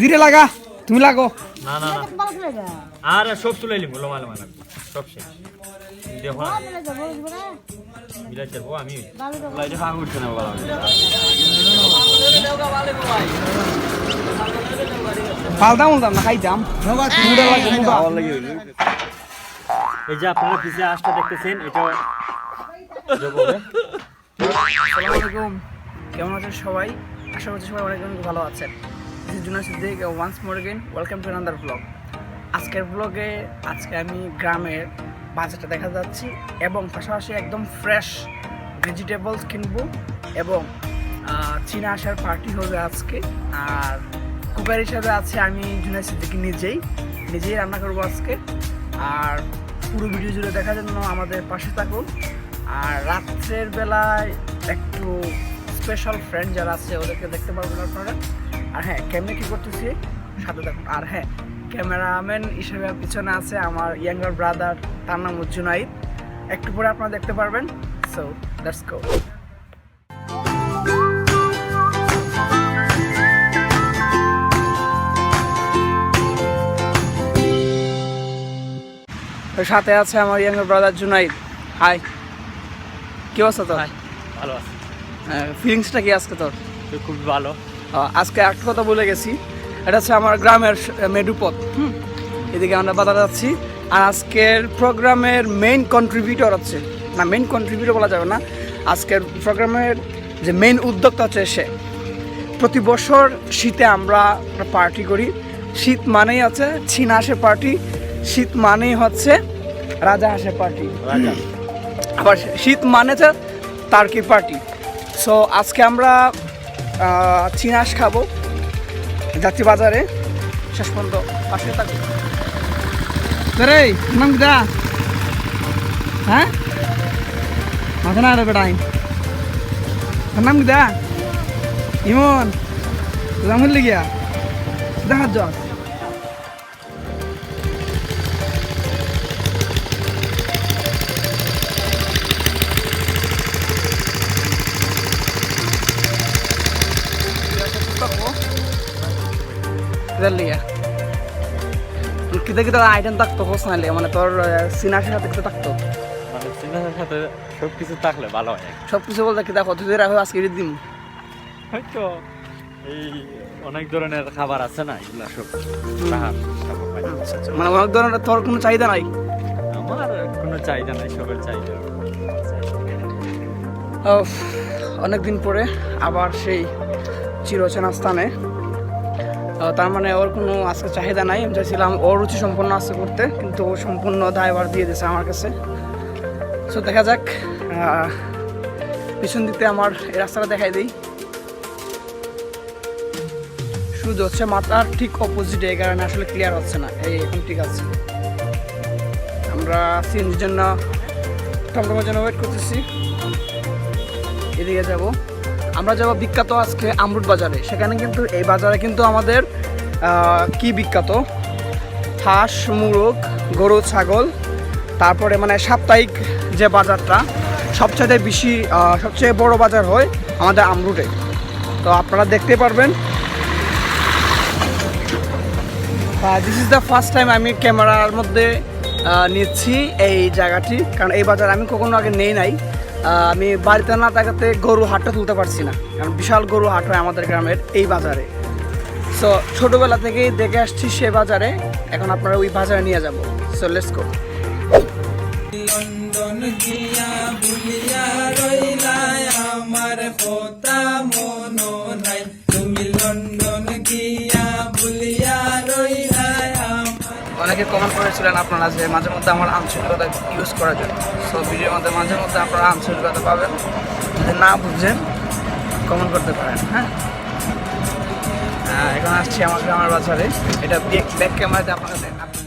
জিরে লাগা তুমি লাগো। না না না আর সব তুলে নিব লোমা লোমা সব শেষ। দেখো মিলাই চাবো আমি। লাইটে খাওয়া উঠছে না এই যে দেখতেছেন কেমন আছেন সবাই সবাই অনেক ভালো আছেন ওয়েলকাম ব্লগ আজকের ব্লগে আজকে আমি গ্রামের বাজারটা দেখা যাচ্ছি এবং পাশাপাশি একদম ফ্রেশ ভেজিটেবলস কিনবো এবং চীনা আসার পার্টি হবে আজকে। আর কুকার হিসাবে আছে আমি জুনা সিদ্দিক নিজেই। নিজেই রান্না করব আজকে। আর পুরো ভিডিও জুড়ে দেখার জন্য আমাদের পাশে থাকুন। আর রাত্রের বেলায় একটু স্পেশাল ফ্রেন্ড যারা আছে, ওদেরকে দেখতে পারবেন আপনারা। আর হ্যাঁ কেমনে কী করতেছি? সাথে দেখুন আর হ্যাঁ ক্যামেরাম্যান হিসেবে পিছনে আছে আমার ইয়াঙ্গার ব্রাদার তার নাম জুনাইদ। একটু পরে আপনারা দেখতে পারবেন। সো দ্যাটস গো সাথে আছে আমার ইয়াঙ্গার ব্রাদার জুনাইদ হাই কি অবস্থা তোর. ভালো আছে। ফিলিংসটা কি আজকে তোর? খুব ভালো। আজকে একটা কথা বলে গেছি। এটা হচ্ছে আমার গ্রামের মেডুপথ হুম। এদিকে আমরা বাজারে যাচ্ছি। আর আজকের প্রোগ্রামের মেইন কন্ট্রিবিউটর হচ্ছে। না মেইন কন্ট্রিবিউটর বলা যাবে না। আজকের প্রোগ্রামের যে মেইন উদ্যোক্তা হচ্ছে সে। প্রতি বছর শীতে আমরা পার্টি করি। শীত মানেই আছে হাঁসের পার্টি শীত মানেই হচ্ছে রাজা হাঁসের পার্টি আবার শীত মানে টার্কি পার্টি সো আজকে আমরা চিনাস খাব যাচ্ছি বাজারে। শেষ পর্যন্ত পাশে থাকব রে নাম দা? হ্যাঁ? মাথা না রে বেটাই। নাম দা? ইমন। হলি গিয়া দেখা যাস কিতা কিতা আইটেম থাকতো না মানে তোর সিনাসের সাথে কিতা থাকতো? মানে চিন্তার সাথে সব কিছু থাকলে ভালো হয়। সব কিছু বলতে কিতা কত দিয়ে রাখো আজকে ঈদ দিম হয়তো এই অনেক ধরনের খাবার আছে না এগুলা সব তাহার মানে অনেক ধরনের তোর কোনো চাহিদা নাই? আমার কোনো চাহিদা নাই সবের চাহিদা। উফ, অনেক দিন পরে আবার সেই চিরচেনা স্থানে তার মানে ওর কোনো আজকে চাহিদা নাই। আমি চাইছিলাম ওর রুচি সম্পন্ন আজকে করতে, কিন্তু ও সম্পূর্ণ দায়ভার দিয়ে দিয়েছে আমার কাছে। সো দেখা যাক পিছন দিতে আমার এই রাস্তাটা দেখাই দিই। শুধু হচ্ছে মাথার ঠিক অপোজিটে এই কারণে আসলে ক্লিয়ার হচ্ছে না। এই, এখন ঠিক আছে। আমরা সিএনজির জন্য টমটমের জন্য ওয়েট করতেছি। এদিকে যাব। আমরা যাব বিখ্যাত আজকে আমরুট বাজারে। সেখানে কিন্তু এই বাজারে কিন্তু আমাদের কি বিখ্যাত? হাঁস, মুরগ, গরু, ছাগল, তারপরে মানে সাপ্তাহিক যে বাজারটা সবচেয়ে বেশি সবচেয়ে বড় বাজার হয় আমাদের আমরুটে। তো আপনারা দেখতে পারবেন। This is the first time আমি ক্যামেরার মধ্যে নিচ্ছি এই জায়গাটি। কারণ এই বাজার আমি কখনো আগে নেই নাই। আমি বাড়িতে না থাকাতে গরু হাটটা তুলতে পারছি না। কারণ বিশাল গরু হাট হয় আমাদের গ্রামের এই বাজারে। সো ছোটোবেলা থেকেই দেখে আসছি সে বাজারে। এখন আপনারা ওই বাজারে নিয়ে যাব। সো লেটস গো লন্ডন আমার কমেন্ট করেছিলেন আপনারা যে মাঝে মধ্যে আমার আঞ্চলিকতা ইউজ করার জন্য। সো ভিডিওর মধ্যে মাঝে মধ্যে আপনারা আঞ্চলিকতা পাবেন। যদি না বুঝছেন কমেন্ট করতে পারেন হ্যাঁ? এখন আসছি আমার গ্রামের বাজারে। এটা ব্যাক ক্যামেরাতে আপনারা দেন আপনারা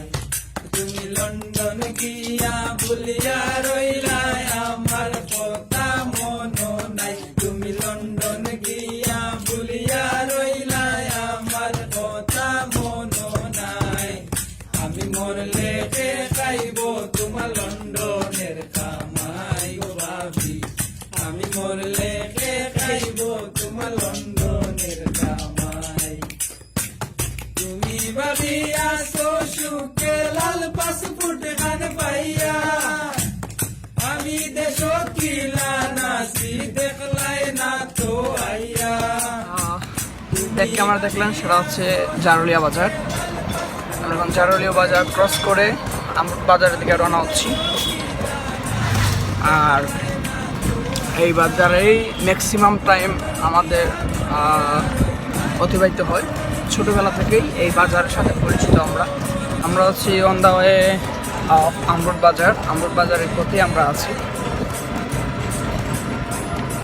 ক্যামেরা দেখলেন সেটা হচ্ছে জারুলিয়া বাজার। আমরা এখন জারুলিয়া বাজার ক্রস করে আমরা বাজারের দিকে রওনা হচ্ছি। আর এই বাজারেই ম্যাক্সিমাম টাইম আমাদের অতিবাহিত হয়। ছোটোবেলা থেকেই এই বাজারের সাথে পরিচিত আমরা। আমরা হচ্ছি on the way of Amrut বাজার। আমরুট বাজারের প্রতি আমরা আছি।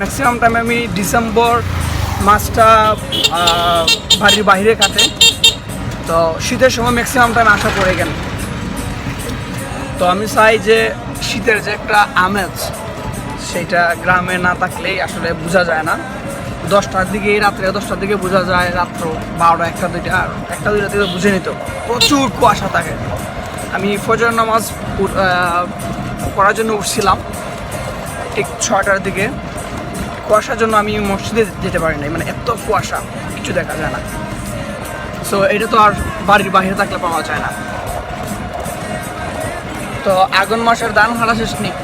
ম্যাক্সিমাম টাইম আমি ডিসেম্বর আহ, বাড়ির বাইরে কাটে। তো শীতের সময় ম্যাক্সিমাম টাইম আসা পড়ে গেল তো আমি চাই যে শীতের যে একটা আমেজ সেটা গ্রামে না থাকলেই আসলে বোঝা যায় না। দশটার দিকে রাত্রে দশটার দিকে বোঝা যায় রাত্র বারোটা একটা দুইটা আর একটা দুইটা থেকে বুঝে নিত প্রচুর কুয়াশা থাকে। আমি ফজর নামাজ পড়ার জন্য উঠছিলাম ঠিক ছটার দিকে। কুয়াশার জন্য আমি মসজিদে যেতে পারি নাই। মানে এত কুয়াশা কিছু দেখা যায় না সো এটা তো আর বাড়ির বাহিরে থাকলে পাওয়া যায় না। তো আগুন মাসের দান হারা শেষ নেই।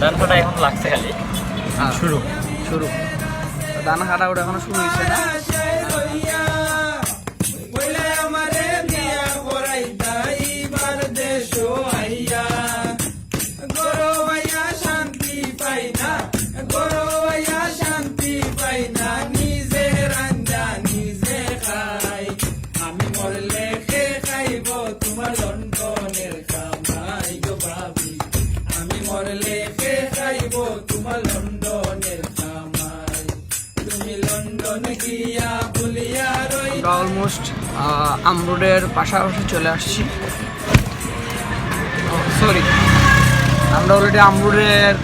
দান কাটা এখন লাগছে খালি। শুরু। শুরু। তো দান হারা ওটা এখনও শুরু হয়েছে না। আমরুডের পাশাপাশি চলে আসছি। সরি আমরা অলরেডি আমরুডের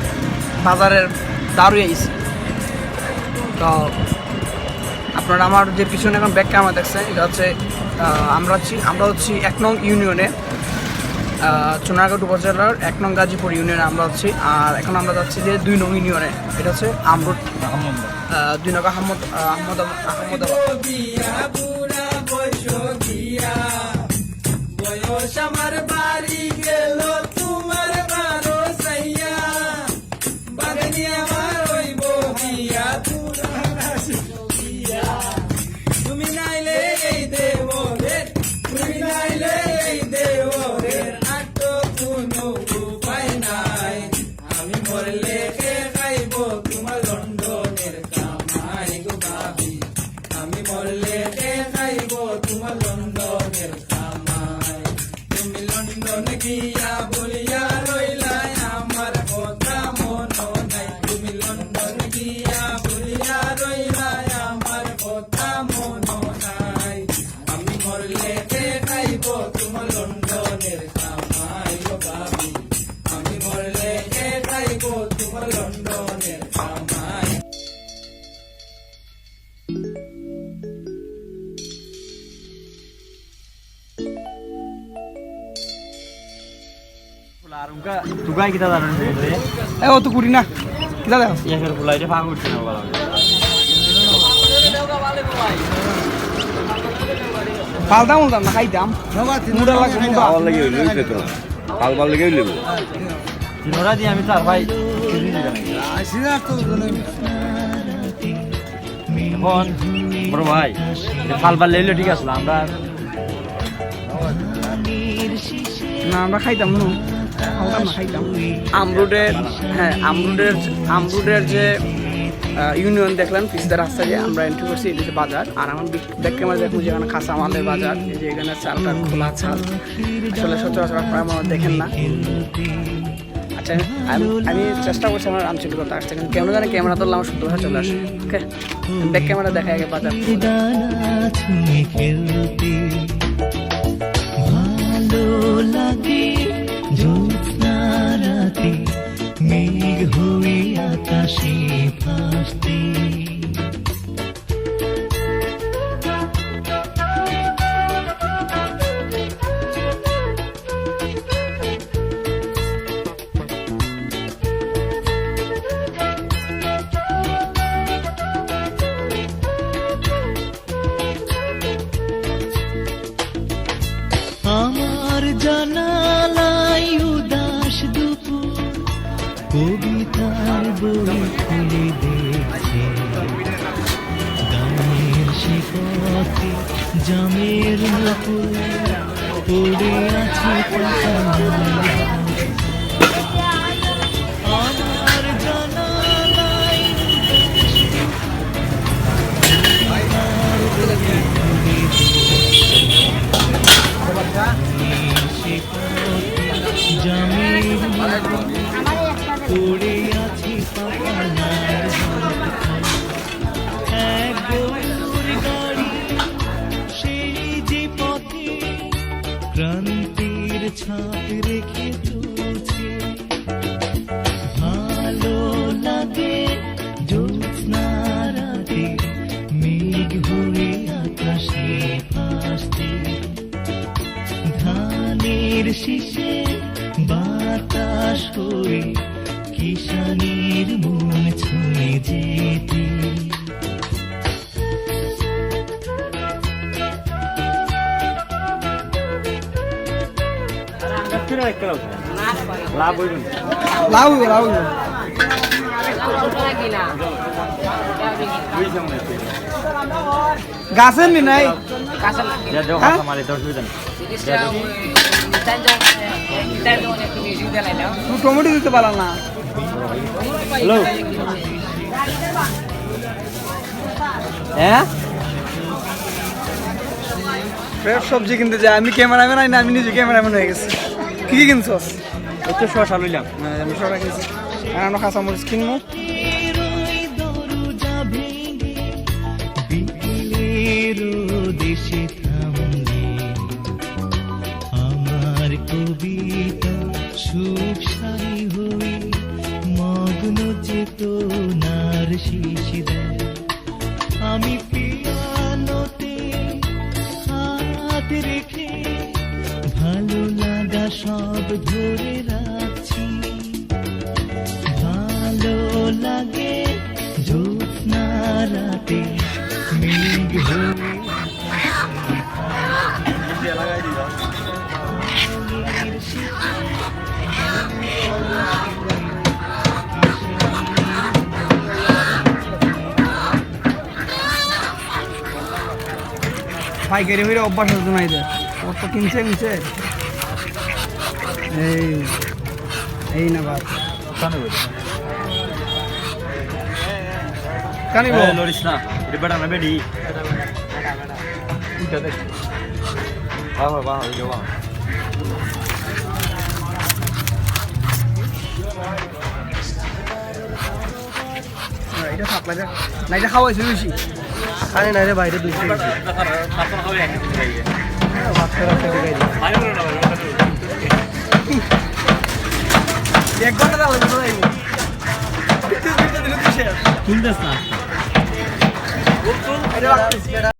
বাজারের দাঁড়িয়ে আইছি। তো, আপনারা আমার যে পিছনে এখন ব্যাগ ক্যামেরা দেখছেন, এটা হচ্ছে আমরা হচ্ছি আমরা হচ্ছি এক নং ইউনিয়নে চুনারঘাট উপজেলার এক নং গাজীপুর ইউনিয়নে আমরা হচ্ছি আর এখন আমরা যাচ্ছি যে দুই নং ইউনিয়নে, এটা হচ্ছে আমরুড দুই নং আহমদ আহমদ আহমদাবাদ। বয়স আমার কিতা এ ও তো কুড়ি না। কিতা দেখো? ইয়াকের ফুলা এটা ফাঁক উঠছে না বলা পাল্টাম উল্টাম না খাইতাম মুড়া লাগবে মুড়া। খাওয়ার লাগে হইলে হইছে তো। খালবার লাগে হইলে তিনোরা দিয়ে আমি চার ভাই এখন বড় ভাই ঠিক আছে আমরা না আমরা খাইতাম নো? আমরুডের হ্যাঁ আমরুডের আমরুডের যে ইউনিয়ন দেখলেন, পিসদের রাস্তা দিয়ে আমরা এন্ট্রি করছি এটা হচ্ছে বাজার। আর আমার দেখতে আমার দেখুন যেখানে খাসা মালের বাজার, এই যে এখানে চালটা খোলা চাল। আসলে সচরাচর আপনারা আমার দেখেন না। আচ্ছা আমি আমি চেষ্টা করছি আমার আঞ্চলিকতা আসছে কিন্তু কেমন জানে ক্যামেরা ধরলে আমার ভাষা চলে আসে। ওকে? ব্যাক ক্যামেরা দেখা আগে বাজার। ভালো লাগে ভাসতে। আমার দূরে খুলে দিয়েছে দামের পড়ে আছে লাভ হইল লাউ লাউ। গাছের নি নাই? হ্যাঁ? টমেটো দিতে পারলা না? হ্যালো? হ্যাঁ? ফ্রেশ সবজি কিনতে যাই আমি ক্যামেরাম্যান আই না আমি নিজে ক্যামেরাম্যান হয়ে গেছি। কি কি কিনছস একটু শশা লইলাম। আমি কিনছি আর কাঁচামরিচ কিনবো। দেশে থামলে আমার কবিতা সুখ সারি হয়ে মগ্ন চেতনার দেয়। আমি পিয়ানোতে হাত রেখে ভালো লাগা সব ধরে লাগে। জ্যোৎস্না রাতে মেঘ পাইকারি হইলে অভ্যাস হতো না এদের? ওর তো কিনছে কিনছে। এই এই না ভাই কানিব লরিস না এটা বেটা না বেডি। বাহ বাহ বাহ ওই বাহ। এটা লাগে না এটা খাওয়াইছে বেশি। আরে না রে বাইরে দুই এক ঘণ্টা লাগবে তুলতেছ না? 不错，加油！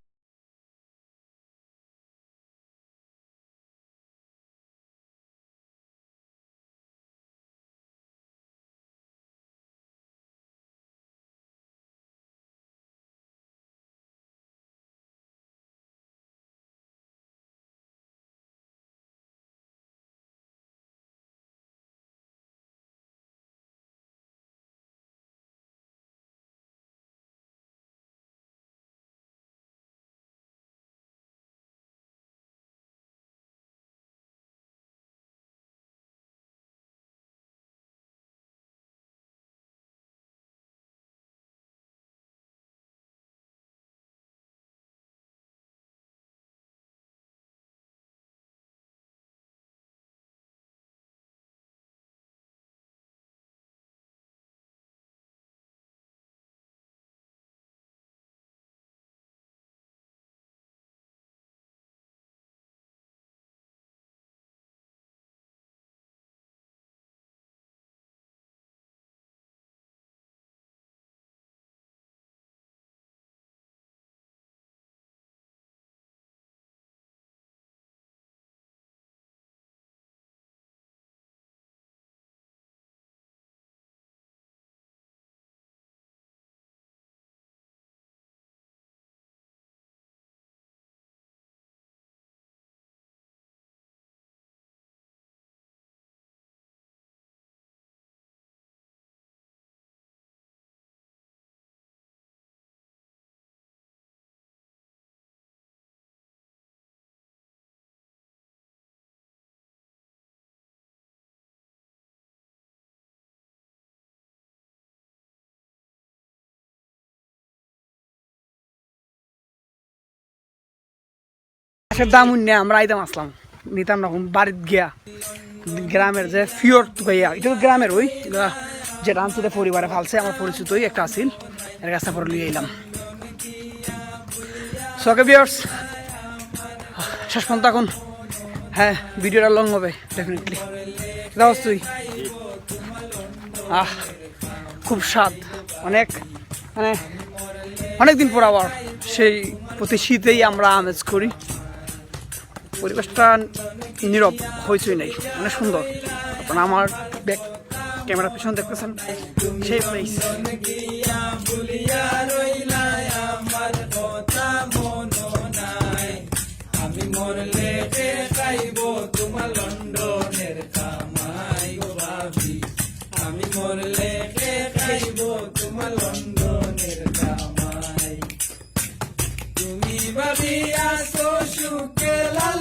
আসার দাম উন্নয় আমরা আইতাম আসলাম। নিতাম না বাড়িত গিয়া। গ্রামের যে ফিওর গাইয়া এটা তো গ্রামের ওই যেটা আনছে পরিবারে ফালছে, আমার পরিচিতই একটা আছিল, এর কাছে পরে লিয়ে এলাম সকে বিয়ার্স শেষ পর্যন্ত এখন হ্যাঁ ভিডিওটা লং হবে ডেফিনেটলি দাওস তুই? আহ, খুব স্বাদ, অনেক মানে অনেক দিন পর আবার সেই প্রতি শীতেই আমরা আমেজ করি। পরিবেশটা নীরব হইচই নেই মানে সুন্দর। আপনার আমার ব্যাক ক্যামেরা পিছনে দেখতেছেন সেই প্লেস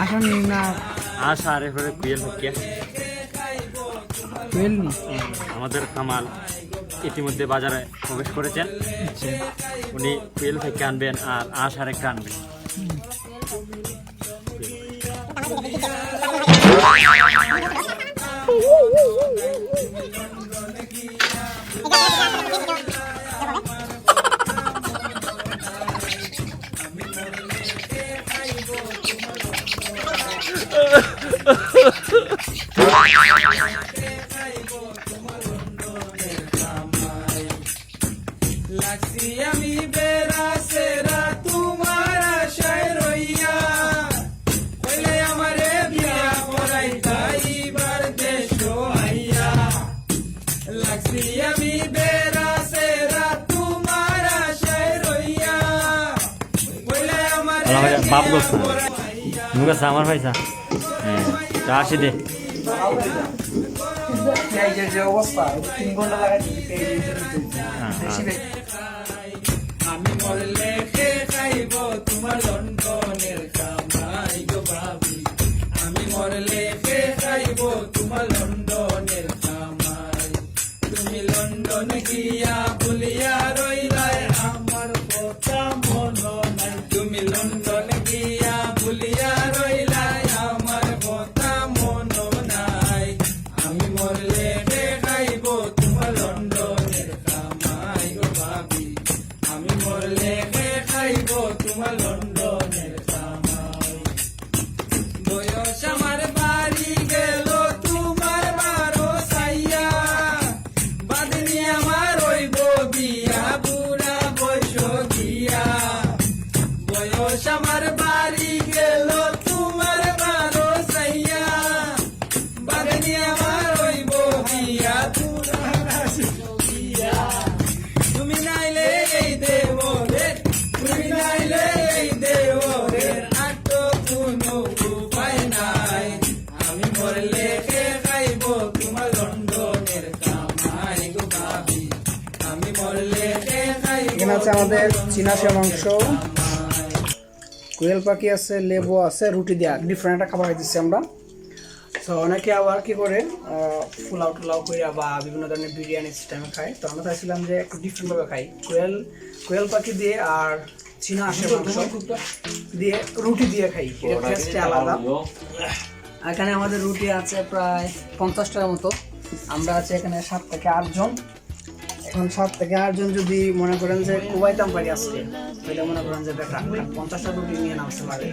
আসেন না। আস আর এরপরে কুয়েল হকিয়া টুয়েল আমাদের কামাল ইতিমধ্যে বাজারে প্রবেশ করেছেন। উনি কুয়েল থেকে আনবেন আর আশ আর একটা আনবেন। পয়সা হ্যাঁ তা আসি দে। যে অবস্থা তিন ঘণ্টা লাগাই। আমি মরলে কে খাইব তোমার লন্ডনের কামাই গো ভাবি। আমি মরলে খাইব তোমার লন্ডনের কামাই। তুমি লন্ডন গিয়া ভুলিয়া রইলাই আমার কথা মন আছে আমাদের চীনা মাংস। কোয়েল পাখি আছে, লেবু আছে, রুটি দেওয়া ডিফারেন্ট একটা খাবার দিচ্ছি আমরা। তো অনেকে আবার কি করে পোলাও টুলাও করে বা বিভিন্ন ধরনের বিরিয়ানি সিস্টেমে খায়। তো আমরা চাইছিলাম যে একটু ডিফারেন্টভাবে খাই। কোয়েল কোয়েল পাখি দিয়ে আর চীনা আসে মাংস দিয়ে রুটি দিয়ে খাই। আলাদা। এখানে আমাদের রুটি আছে প্রায় পঞ্চাশ টাকার মতো। আমরা আছি এখানে সাত থেকে আটজন। এখন থেকে আটজন যদি মনে করেন যে কুবাইতাম পারি আজকে তাহলে মনে করেন যে বেটার পঞ্চাশটা রুটি নিয়ে নামতে পারে।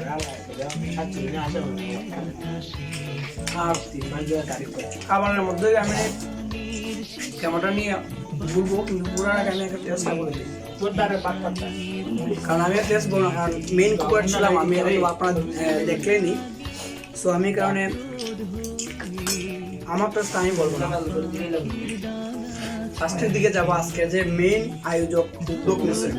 খাবারের মধ্যে আমি ক্যামেরাটা নিয়ে ঘুরবো কিন্তু আমি একটা টেস্ট কারণ আমি টেস্ট বলব না, কারণ মেইন কুকার ছিলাম আমি আপনারা দেখলেনি সো আমি কারণে আমার টেস্ট আমি বলব না। ফার্স্টের দিকে যাব আজকে যে মেইন আয়োজক উদ্যোগ নিয়েছে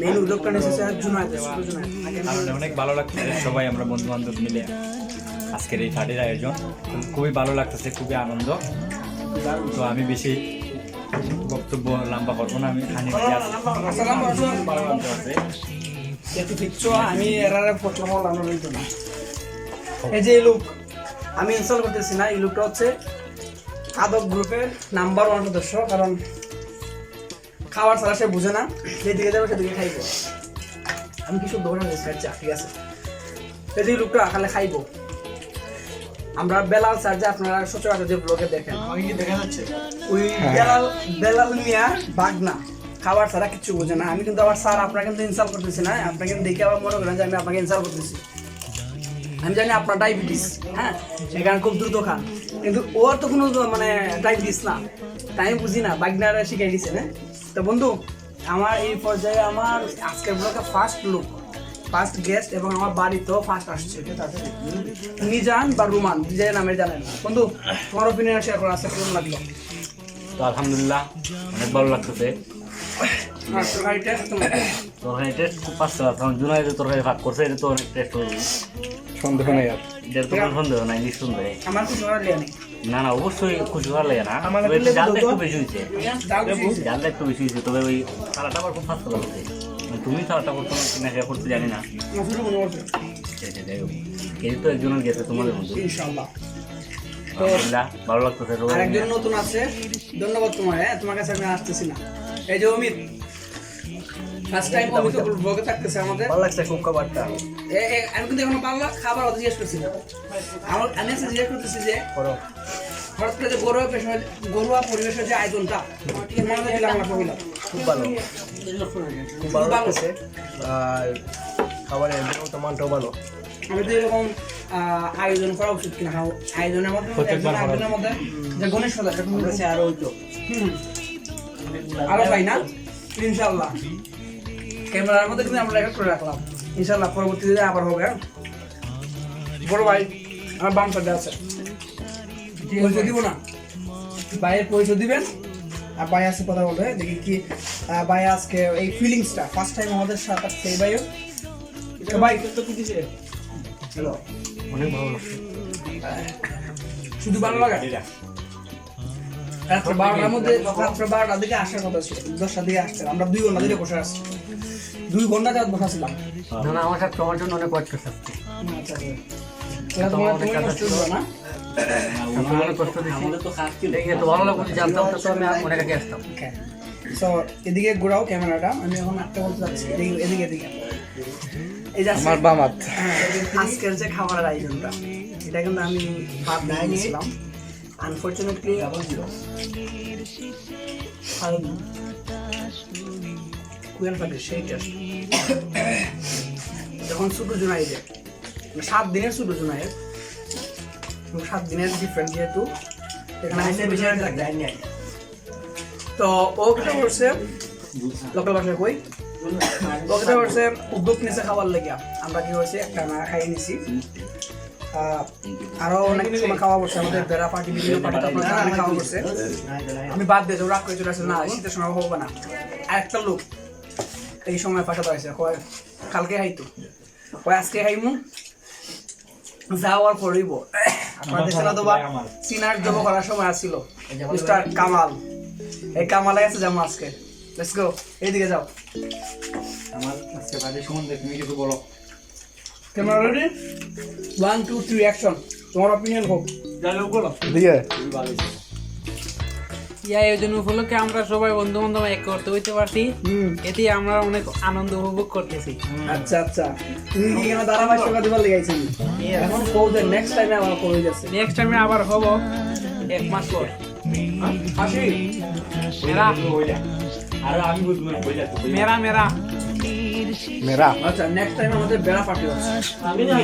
মেইন উদ্যোগটা নিয়েছে জুনায়দ শুধু জুনায়দ। আগে অনেক ভালো লাগছে সবাই আমরা বন্ধু বান্ধব মিলে আজকের এই থার্ডের আয়োজন। খুবই ভালো লাগতেছে খুবই আনন্দ। তো আমি বেশি বক্তব্য লম্বা করব না আমি খানি। একটু ঠিকছো আমি এরারে এই যে লুক আমি ইনস্টল করতেছি না এই লুকটা হচ্ছে আদব গ্রুপের নাম্বার ওয়ান সদস্য কারণ খাবার ছাড়া সে বুঝে না। যেদিকে যাবে সেদিকে খাইবো। আমি কিছু দৌড়া গেছি আচ্ছা ঠিক আছে? এই লুকটা খালে খাইবো। আমরা বেলাল স্যার যে আপনারা সচরাচর যে ব্লগে দেখেন দেখা যাচ্ছে? ওই বেলাল বেলাল মিয়া বাগনা খাবার ছাড়া কিছু বোঝে না। আমি কিন্তু আবার স্যার আপনার কিন্তু ইনসাল করতেছি না। আপনাকে কিন্তু দেখে আবার মনে করেন যে আমি আপনাকে ইনসাল করতেছি। আমি জানি আপনার ডায়াবেটিস হ্যাঁ? এখানে খুব দ্রুত খান। কিন্তু ওর তো কোনো মানে টাইম দিস না। তাই আমি বুঝি না, বাগনারা শিখাই দিছে হ্যাঁ? তো বন্ধু, আমার এই পর্যায়ে আমার আজকের ব্লগে ফার্স্ট লুক ফার্স্ট গেস্ট এবং আমার বাড়িতেও ফার্স্ট আসছে। নিজান বা রুমান যে নামে জানেন বন্ধু, তোমার ওপিনিয়ন শেয়ার করা আছে কেমন লাগল? তো আলহামদুলিল্লাহ, অনেক ভালো লাগতেছে। তরকারি টেস্ট টেস্ট খুব পাচ্ছে কারণ জুনাই যে তরকারি ভাগ করছে এটা তো অনেক টেস্ট হবে সন্দেহ নেই আর। এটার তো কোনো সন্দেহ নাই নিঃসন্দেহ আমার কিছু না না অবশ্যই খুশি ভালো লাগে না। জালটা একটু বেশি হয়েছে। ডাল বেশি হয়েছে। জালটা একটু বেশি হয়েছে তবে ওই আমার খুব লাগছে মানে তুমি করছ না কিনা খেয়ে করতে জানি না। মনে এই তো একজনের গেছে তোমাদের ইনশাআল্লাহ। ভালো লাগতেছে আর নতুন আছে। ধন্যবাদ তোমার হ্যাঁ তোমার কাছে আমি আসতেছি না। এই যে অমিত ফার্স্ট টাইম অমিত ব্লগে থাকতেছে আমাদের। ভালো লাগছে খুব খাবারটা। এ- এ- আমি কিন্তু এখনও পারলাম খাবার অত জিজ্ঞেস করছি না। আমার আমি আজকে জিজ্ঞেস করতেছি যে হঠাৎ করে গরুয়া গরুয়া পরিবেশের যে আয়োজনটা ঠিক মনে দিলাম আমরা খুব ভালো। খুব ভালো লাগছে আর খাবারের মানটাও ভালো। আমি তো এরকম আয়োজন করা উচিত কিনা। কারণ আয়োজনের মধ্যে আয়োজনের মধ্যে যে গণেশ সদা আরও হইতো। আরও পাই না? ইনশাল্লাহ ক্যামেরার মধ্যে কিন্তু আমরা রেকর্ড করে রাখলাম। ইনশাল্লাহ পরবর্তীতে আবার হবে হ্যাঁ? বড় ভাই আমার বাম সাইডে আছে। পরিচয় দিব না? ভাইয়ের পরিচয় দিবেন? আর ভাই আছে কথা বলবে দেখি কি ভাই আজকে এই ফিলিংসটা ফার্স্ট টাইম আমাদের সাথে সেই ভাইও। ভাই তো কি দিছে? হ্যালো অনেক ভালো লাগছে শুধু ভালো লাগা? রাত্রে বারোটার মধ্যে রাত্রে বারোটার দিকে আসার কথা ছিল দশটার দিকে আসছে আমরা দুই ঘণ্টা ধরে বসে আসছি দুই ঘণ্টা যাওয়ার বসা ছিলাম না না আমার সাথে তোমার জন্য অনেক কষ্ট আচ্ছা আচ্ছা। সো এদিকে ঘোরাও ক্যামেরাটা। আমি এখন একটা বলতে যাচ্ছি। এদিকে এদিকে আমার বামাত আজকের যে খাবারের আয়োজনটা এটা কিন্তু আমি ভাত নিয়েছিলাম আনফর্চুনেটলি কুয়ান পাখির সেই টেস্ট যখন ছোটো জুনাইয়ে সাত দিনের ছোটো জুনাইয়ে এবং সাত দিনের ডিফারেন্ট যেহেতু এখানে আইসে বেশি লাগে তো ও কিটা করছে লোকাল ভাষায় কই? ও কিটা করছে উদ্যোগ নিছে খাবার লেগে আমরা কি হয়েছে একটা না খাই নিছি। আরও অনেক সময় খাওয়া করছে আমাদের বেড়া পার্টি বিভিন্ন পার্টি আপনার খাওয়া করছে আমি বাদ দিয়ে রাগ করে চলে আসছে না শীতের সময় হবে না। আর একটা লোক এই সময় পাঠাতে হয়েছে কয় কালকে খাইতো কয় আজকে খাইমু যাওয়ার করিব আপনার দেশে না তো বা চিনার জব করার সময় আসছিল। মিস্টার কামাল। এই কামালে আছে যেমন আজকে। লেটস গো এইদিকে যাও। আমার আজকে বাড়ির সম্বন্ধে তুমি কিছু বলো। Camera ready one two three action তোমার অপিনিয়ন হোক। ইয়া আয়োজন উপলক্ষে আমরা সবাই বন্ধু বান্ধব এক করতে হইতে পারছি। হুম। এতে আমরা অনেক আনন্দ উপভোগ করতেছি। আচ্ছা আচ্ছা। তুমি কি দিবার লেগাইছেন এখন নেক্সট টাইমে আবার কবে যাচ্ছে। নেক্সট টাইমে আবার হব। এক মাস পর। হাসি। মেরা আর আমি বুঝব না মেরা। মেরা। আচ্ছা নেক্সট টাইম আমাদের বেড়া পার্টি আমি না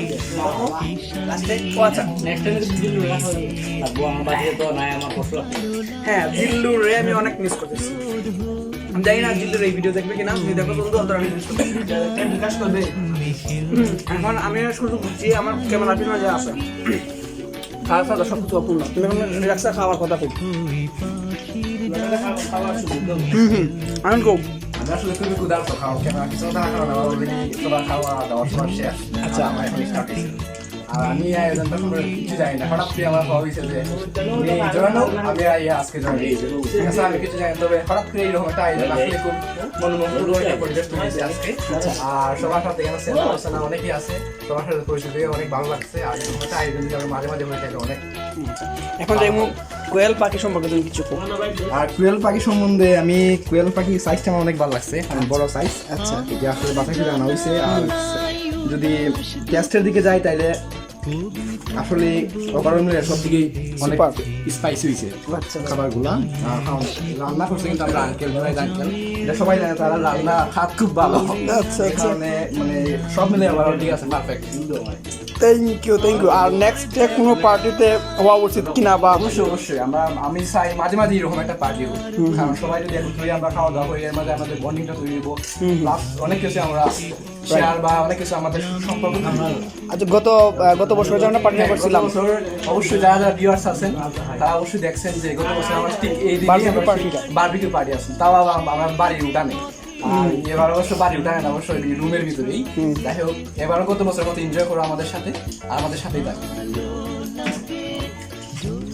ও আচ্ছা নেক্সট টাইম দিল্লু রাখা থাকব আমার বাড়িতে তো নাই আমার কষ্ট হ্যাঁ জিল্লু রে আমি অনেক মিস করতেছি। আমি জানি না জিল্লুর এই ভিডিও দেখবে কিনা। তুমি দেখো বন্ধু অন্তর আমি miss বিকাশ করবে। এখন আমি শুধু বুঝছি আমার ক্যামেরা পিছনে যা আছে। খাওয়া খাওয়া সব কিছু অপূর্ণ। তুমি এখন রিল্যাক্সে খাওয়ার কথা খুব হুম আমি আসলে খুবই ক্ষুধার্ত খাওয়া কেন কিছু কথা খাওয়া দাওয়া অলরেডি সবার খাওয়া দাওয়া সবার শেষ আচ্ছা আমার এখন স্টার্ট আর আমি আয়োজনটা সম্পর্কে কিছু জানি না হঠাৎ করে আমার হওয়া হয়েছে যে জড়ানো আমি এই আজকে জড়ানো ঠিক আছে আমি কিছু জানি না, তবে হঠাৎ করে এইরকম একটা আয়োজন আসলে খুব মনোমুগ্ধকর একটা পরিবেশ তৈরি আজকে আর সবার সাথে এখানে আলোচনা অনেকেই আছে সবার সাথে পরিচিত হয়ে অনেক ভালো লাগছে আর এরকম একটা আয়োজন মাঝে মাঝে হয়ে থাকে অনেক এখন যাই মুখ কোয়েল পাখি সম্পর্কে তুমি কিছু কো আর কুয়েল পাখি সম্বন্ধে আমি কুয়েল পাখি সাইজটা আমার অনেক ভালো লাগছে অনেক বড় সাইজ আচ্ছা এটা আসলে বাসায় ফিরে আনা হয়েছে আর যদি টেস্টের দিকে যাই তাইলে আসলে ওভারঅল সব দিকে অনেক স্পাইসি হয়েছে খাবারগুলা। রান্না করছে কিন্তু আমরা আঙ্কেল ভাই আঙ্কেল এটা সবাই জানে তারা রান্না হাত খুব ভালো। আচ্ছা আচ্ছা। মানে সব মিলে ওভারঅল ঠিক আছে perfect thank you thank you R next কোনো পার্টিতে হওয়া উচিত কিনা বা অবশ্যই অবশ্যই। আমরা আমি চাই মাঝে মাঝে এরকম একটা পার্টি হোক। কারণ সবাই যদি একত্র হয়ে আমরা খাওয়া দাওয়া করি এর মাঝে আমাদের বন্ডিংটা তৈরি হব প্লাস অনেক কিছু আমরা শেয়ার বা অনেক কিছু আমাদের সম্পর্ক আচ্ছা গত গত বছর যখন পার্টি করছিলাম অবশ্যই যারা যারা ভিউয়ার্স আছেন তারা অবশ্যই দেখছেন যে গত বছর আমরা ঠিক এই দিনই Barbecue party বারবিকিউ পার্টি আছে। তাও আমরা বাড়ির উঠানে। আর এবার অবশ্য বাড়ি না অবশ্যই রুমের ভিতরেই। যাই হোক এবারও গত বছরের মতো এনজয় করো আমাদের সাথে আর আমাদের সাথেই থাকবে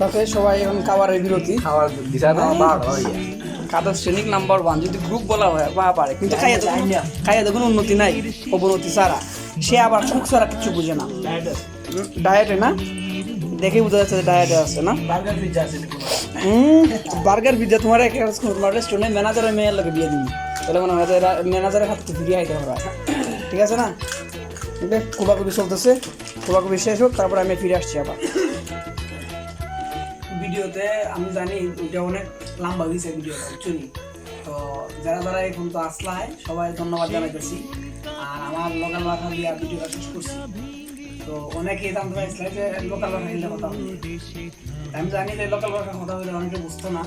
তাতে সবাই এখন খাবারের বিরতি। খাওয়ার দিশা কাদের শ্রেণিক নাম্বার ওয়ান যদি গ্রুপ বলা হয় বা পারে। কিন্তু খাইয়া খাইয়া দেখুন উন্নতি নাই অবনতি সারা সে আবার সুখ ছাড়া কিছু বুঝে না। ডায়েটে না? দেখে বোঝা যাচ্ছে ডায়েটে আছে না? বার্গার পিজ্জা আছে বার্গার পিজা তোমার এক তোমার রেস্টুরেন্টে ম্যানেজারের মেয়ের লোকে বিয়ে দিবি। তাহলে মনে হয় ম্যানেজারের হাতে ফিরিয়ে আইতে পারা ঠিক আছে না? কোবাকুবি চলতেছে। কোবাকুবি শেষ হোক, তারপর আমি ফিরে আসছি আবার। ভিডিওতে আমি জানি ওইটা অনেক লম্বা হয়েছে ভিডিওটা বুঝছি তো যারা যারা এখন তো আসলায়, সবাই ধন্যবাদ জানাইতেছি। আর আমার লোকাল ভাষা দিয়ে ভিডিওটা শেষ করছি। তো অনেকেই জানতে পারছিল যে লোকাল ভাষা হিন্দে কথা আমি জানি যে লোকাল ভাষা কথা বলে অনেকে বুঝতো না।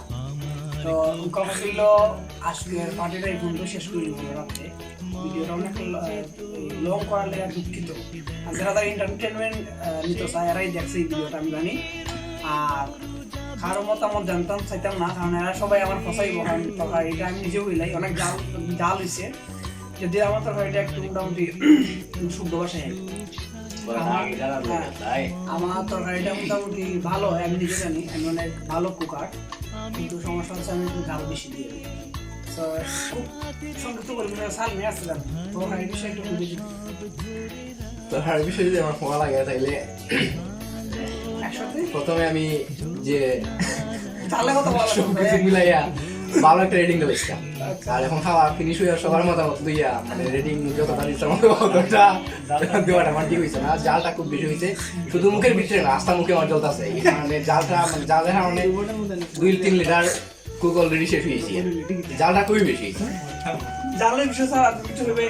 তো কথা ছিল আজকের পার্টিটা এই পর্যন্ত শেষ করে দিব রাত্রে। ভিডিওটা অনেক লং করার লেগে দুঃখিত। আর যারা তারা এন্টারটেনমেন্ট নিতে চায় এরাই দেখছে এই ভিডিওটা আমি জানি। আর কারও মতামত জানতাম চাইতাম না কারণ এরা সবাই আমার ফসাই কারণ তরকারি এটা আমি নিজেও হইলাই অনেক জাল জাল হয়েছে। যদি আমার তরকারিটা একটু মোটামুটি শুদ্ধ ভাষায় আমার হ্যাঁ, আমার তরকারিটা মোটামুটি ভালো হয় আমি নিজে জানি আমি অনেক ভালো কুকার। কিন্তু সমস্যা হচ্ছে আমি একটু বেশি দিয়ে দিই। তো খুব সংক্ষিপ্ত পরিমাণে সাল নিয়ে আসছিলাম তরকারি বিষয়ে একটু বেশি তো হার বিষয়ে যদি আমার ফোয়া লাগে তাইলে প্রথমে আমি যে তাহলে কথা বলা মিলাইয়া ভালো একটা রেটিং দিলাম আর এখন খাওয়া ফিনিশ হইয়া সবার মতামত লইয়া মানে রেটিং যতটা অতটা দেওয়াটা আমার ঠিক হয়েছে না। জালটা খুব বেশি হয়েছে। শুধু মুখের ভিতরে না আস্তা মুখে আমার জ্বলতেছে মানে জালটা মানে জালের মানে দুই তিন লিটার কুক অলরেডি শেষ হয়েছে জালটা খুবই বেশি হয়েছে। জালের বিষয় আর কিছু হবে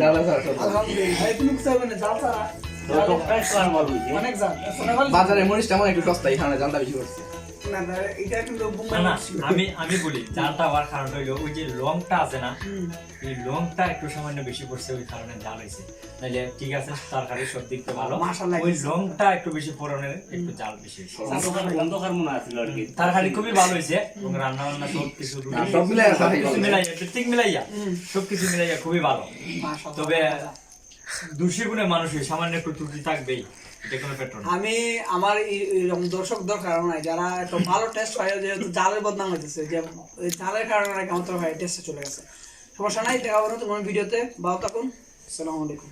জালটা স্যার সব ভালো। তুমি কিছু হবে না জাল ছাড়া। অনেক জাল বাজারে মরিচটা আমার একটু সস্তা এখানে জালটা বেশি করছে আমি আমি বলি জালটা হওয়ার কারণ হইল ওই যে লংটা আছে না এই লংটা একটু সামান্য বেশি পড়ছে ওই কারণে জাল হয়েছে। নাহলে ঠিক আছে তরকারি সব দিক ভালো। ওই লংটা একটু বেশি ফোড়নের একটু জাল বেশি তরকারি খুবই ভালো হয়েছে এবং রান্না বান্না সব কিছু সব মিলাইয়া সব কিছু মিলাইয়া খুবই ভালো। তবে গুণে সামান্য একটু ত্রুটি থাকবেই আমি, আমার এরকম দর্শক দরকার নাই, যারা একটু ভালো টেস্ট হয় যেহেতু জালের বদনাম হইতেছে, যে জালের কারণে নাকি টেস্টে চলে গেছে। সমস্যা নাই, দেখা হবে তোমার ভিডিওতে, ভালো থাকুন, আসসালামু আলাইকুম।